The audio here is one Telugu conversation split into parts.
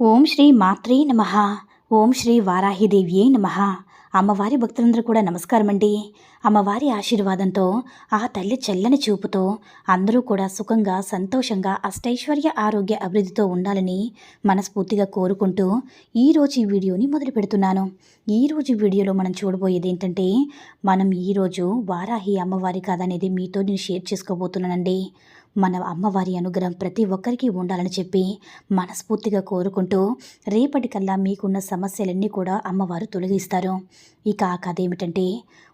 ఓం శ్రీ మాత్రే నమ. ఓం శ్రీ వారాహిదేవ్యే నమ. అమ్మవారి భక్తులందరూ కూడా నమస్కారం అండి. అమ్మవారి ఆశీర్వాదంతో ఆ తల్లి చల్లని చూపుతో అందరూ కూడా సుఖంగా సంతోషంగా అష్టైశ్వర్య ఆరోగ్య అభివృద్ధితో ఉండాలని మనస్ఫూర్తిగా కోరుకుంటూ ఈరోజు ఈ వీడియోని మొదలు పెడుతున్నాను. ఈరోజు వీడియోలో మనం చూడబోయేది ఏంటంటే మనం ఈరోజు వారాహి అమ్మవారి కథ అనేది మీతో నేను షేర్ చేసుకోబోతున్నానండి. మన అమ్మవారి అనుగ్రహం ప్రతి ఒక్కరికి ఉండాలని చెప్పి మనస్ఫూర్తిగా కోరుకుంటూ రేపటికల్లా మీకున్న సమస్యలన్నీ కూడా అమ్మవారు తొలగిస్తారు. ఇక ఆ కథ ఏమిటంటే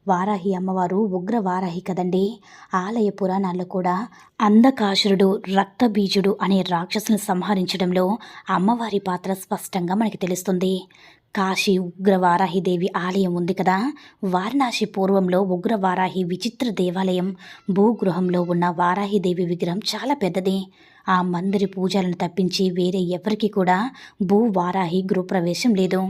వారాహి అమ్మవారు ఉగ్ర వారాహి కదండి. ఆలయ పురాణాల్లో కూడా అంధకాసురుడు రక్తబీజుడు అనే రాక్షసును సంహరించడంలో అమ్మవారి పాత్ర స్పష్టంగా మనకి తెలుస్తుంది. కాశీ ఉగ్రవారాహిదేవి ఆలయం ఉంది కదా. వారణాసి పూర్వంలో ఉగ్రవారాహి విచిత్ర దేవాలయం భూగృహంలో ఉన్న వారాహిదేవి విగ్రహం చాలా పెద్దది. ఆ మందిరి పూజలను తప్పించి వేరే ఎవరికి కూడా భూ వారాహి గృహప్రవేశం లేదు.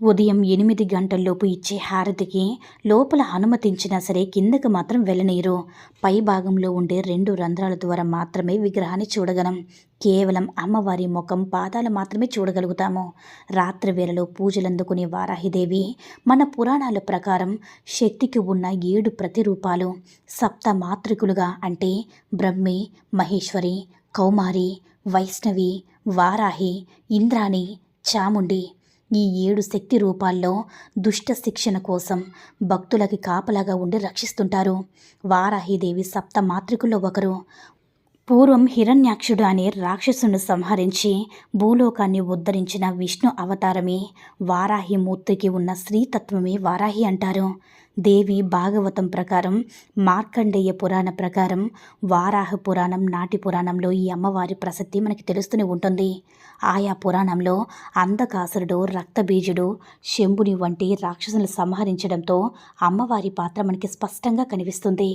ఉదయం ఎనిమిది గంటల్లోపు ఇచ్చే హారతికి లోపల అనుమతించినా సరే కిందకు మాత్రం వెళ్ళనీరు పై భాగంలో ఉండే రెండు రంధ్రాల ద్వారా మాత్రమే విగ్రహాన్ని చూడగలం. కేవలం అమ్మవారి ముఖం పాదాలు మాత్రమే చూడగలుగుతాము. రాత్రి వేళలో పూజలందుకునే వారాహిదేవి మన పురాణాల ప్రకారం శక్తికి ఉన్న ఏడు ప్రతిరూపాలు సప్త మాతృకులుగా అంటే బ్రహ్మి మహేశ్వరి కౌమారి వైష్ణవి వారాహి ఇంద్రాణి చాముండి ఈ ఏడు శక్తి రూపాల్లో దుష్ట శిక్షణ కోసం భక్తులకి కాపలాగా ఉండి రక్షిస్తుంటారు. వారాహిదేవి సప్త మాతృకుల్లో ఒకరు. పూర్వం హిరణ్యాక్షుడు అనే రాక్షసుని సంహరించి భూలోకాన్ని ఉద్ధరించిన విష్ణు అవతారమే వారాహి మూర్తికి ఉన్న స్త్రీతత్వమే వారాహి అంటారు. దేవి భాగవతం ప్రకారం మార్కండేయ పురాణ ప్రకారం వారాహ పురాణం నాటి పురాణంలో ఈ అమ్మవారి ప్రసక్తి మనకి తెలుస్తూనే ఉంటుంది. ఆయా పురాణంలో అంధకాసురుడు రక్తబీజుడు శంభుని వంటి రాక్షసులను సంహరించడంతో అమ్మవారి పాత్ర మనకి స్పష్టంగా కనిపిస్తుంది.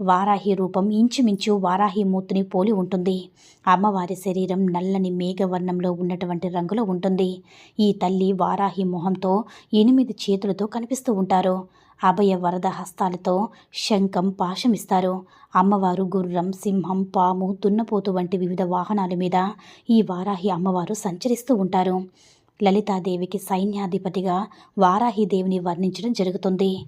వారాహి రూపం ఇంచుమించు వారాహి మూర్తిని పోలి ఉంటుంది. అమ్మవారి శరీరం నల్లని మేఘవర్ణంలో ఉన్నటువంటి రంగులో ఉంటుంది. ఈ తల్లి వారాహి మొహంతో ఎనిమిది చేతులతో కనిపిస్తూ ఉంటారు. అభయ వరద హస్తాలతో శంఖం పాశమిస్తారు. అమ్మవారు గుర్రం సింహం పాము దున్నపోతు వంటి వివిధ వాహనాల మీద ఈ వారాహి అమ్మవారు సంచరిస్తూ ఉంటారు. లలితాదేవికి సైన్యాధిపతిగా వారాహిదేవిని వర్ణించడం జరుగుతుంది.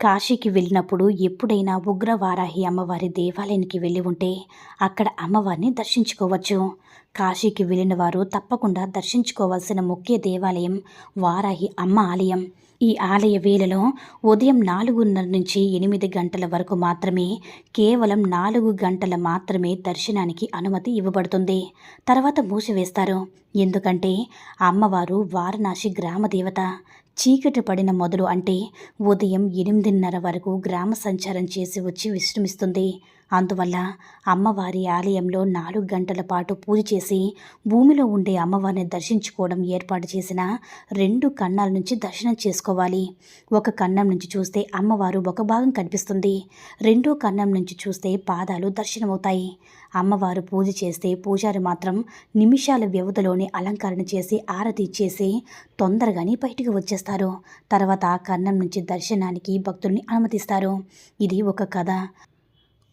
కాశీకి వెళ్ళినప్పుడు ఎప్పుడైనా ఉగ్ర వారాహి అమ్మవారి దేవాలయానికి వెళ్ళి ఉంటే అక్కడ అమ్మవారిని దర్శించుకోవచ్చు. కాశీకి వెళ్ళిన వారు తప్పకుండా దర్శించుకోవాల్సిన ముఖ్య దేవాలయం వారాహి అమ్మ ఆలయం. ఈ ఆలయ వేళలో ఉదయం నాలుగున్నర నుంచి ఎనిమిది గంటల వరకు మాత్రమే కేవలం నాలుగు గంటల మాత్రమే దర్శనానికి అనుమతి ఇవ్వబడుతుంది. తర్వాత మూసివేస్తారు. ఎందుకంటే అమ్మవారు వారణాసి గ్రామదేవత చీకటి పడిన మొదలు అంటే ఉదయం ఎనిమిదిన్నర వరకు గ్రామ సంచారం చేసి వచ్చి విశ్రమిస్తుంది. అందువల్ల అమ్మవారి ఆలయంలో నాలుగు గంటల పాటు పూజ చేసి భూమిలో ఉండే అమ్మవారిని దర్శించుకోవడం ఏర్పాటు చేసిన రెండు కన్నాల నుంచి దర్శనం చేసుకోవాలి. ఒక కన్నం నుంచి చూస్తే అమ్మవారు ఒక భాగం కనిపిస్తుంది. రెండో కన్నం నుంచి చూస్తే పాదాలు దర్శనమవుతాయి. అమ్మవారు పూజ చేస్తే పూజారి మాత్రం నిమిషాల వ్యవధిలోనే అలంకరణ చేసి ఆరతి ఇచ్చేసి తొందరగానే బయటికి వచ్చేస్తారు. తర్వాత ఆ కన్నం నుంచి దర్శనానికి భక్తుల్ని అనుమతిస్తారు. ఇది ఒక కథ.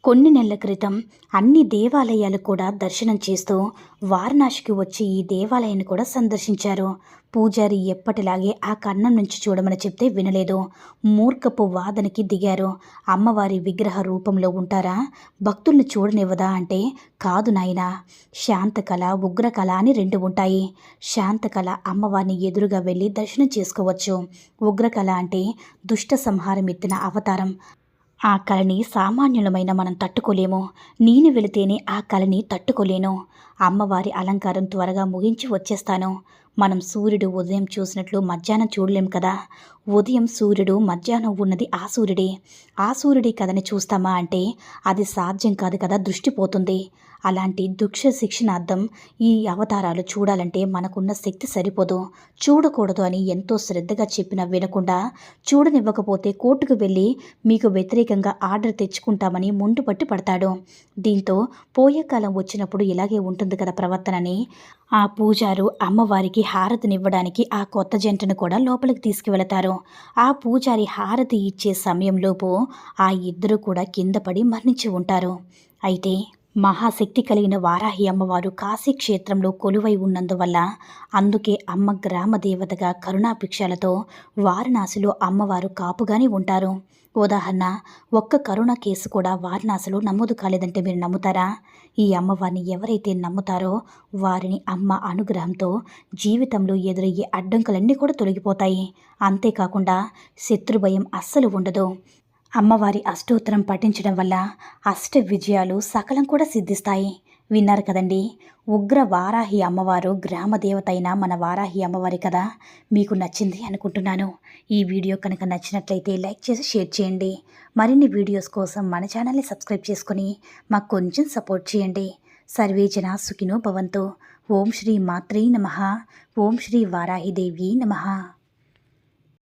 కొన్ని నెలల క్రితం అన్ని దేవాలయాలు కూడా దర్శనం చేస్తూ వారణాసికి వచ్చి ఈ దేవాలయాన్ని కూడా సందర్శించారు. పూజారి ఎప్పటిలాగే ఆ కన్నం నుంచి చూడమని చెప్తే వినలేదు. మూర్ఖపు వాదనకి దిగారు. అమ్మవారి విగ్రహ రూపంలో ఉంటారా? భక్తుల్ని చూడనివ్వదా అంటే కాదు నాయనా. శాంతకళ ఉగ్రకళ అని రెండు ఉంటాయి. శాంతకళ అమ్మవారిని ఎదురుగా వెళ్ళి దర్శనం చేసుకోవచ్చు. ఉగ్రకళ అంటే దుష్ట సంహారం ఎత్తిన అవతారం. ఆ కళని సామాన్యులమైన మనం తట్టుకోలేము. నేను వెళితేనే ఆ కళని తట్టుకోలేను. అమ్మవారి అలంకారం త్వరగా ముగించి వచ్చేస్తాను. మనం సూర్యుడు ఉదయం చూసినట్లు మధ్యాహ్నం చూడలేం కదా. ఉదయం సూర్యుడు మధ్యాహ్నం ఉన్నది ఆ సూర్యుడే. ఆ సూర్యుడి కథని చూస్తామా అంటే అది సాధ్యం కాదు కదా దృష్టి పోతుంది. అలాంటి దుక్ష శిక్షణార్థం ఈ అవతారాలు చూడాలంటే మనకున్న శక్తి సరిపోదు. చూడకూడదు అని ఎంతో శ్రద్ధగా చెప్పినా వినకుండా చూడనివ్వకపోతే కోర్టుకు వెళ్ళి మీకు వ్యతిరేకంగా ఆర్డర్ తెచ్చుకుంటామని ముందు పట్టి పడతాడు. దీంతో పోయే కాలం వచ్చినప్పుడు ఇలాగే ఉంటుంది కదా ప్రవర్తనని. ఆ పూజారు అమ్మవారికి హారతినివ్వడానికి ఆ కొత్త జంటను కూడా లోపలికి తీసుకువెళతారు. ఆ పూజారి హారతి ఇచ్చే సమయంలోపు ఆ ఇద్దరు కూడా కింద పడి మరణించి ఉంటారు. అయితే మహాశక్తి కలిగిన వారాహి అమ్మవారు కాశీ క్షేత్రంలో కొలువై ఉన్నందువల్ల అందుకే అమ్మ గ్రామ దేవతగా కరుణాభిక్షలతో వారణాసిలో అమ్మవారు కాపుగానే ఉంటారు. ఉదాహరణ ఒక్క కరుణ కేసు కూడా వారణాసిలో నమోదు కాలేదంటే మీరు నమ్ముతారా? ఈ అమ్మవారిని ఎవరైతే నమ్ముతారో వారిని అమ్మ అనుగ్రహంతో జీవితంలో ఎదురయ్యే అడ్డంకులన్నీ కూడా తొలగిపోతాయి. అంతేకాకుండా శత్రుభయం అస్సలు ఉండదు. అమ్మవారి అష్టోత్తరం పఠించడం వల్ల అష్ట విజయాలు సకలం కూడా సిద్ధిస్తాయి. విన్నారు కదండి? ఉగ్ర వారాహి అమ్మవారు గ్రామ దేవత అయిన మన వారాహి అమ్మవారి కదా మీకు నచ్చింది అనుకుంటున్నాను. ఈ వీడియో కనుక నచ్చినట్లయితే లైక్ చేసి షేర్ చేయండి. మరిన్ని వీడియోస్ కోసం మన ఛానల్ని సబ్స్క్రైబ్ చేసుకుని మాకు కొంచెం సపోర్ట్ చేయండి. సర్వే జన సుఖినో భవంతు. ఓం శ్రీ మాత్రే నమ. ఓం శ్రీ వారాహిదేవి నమః.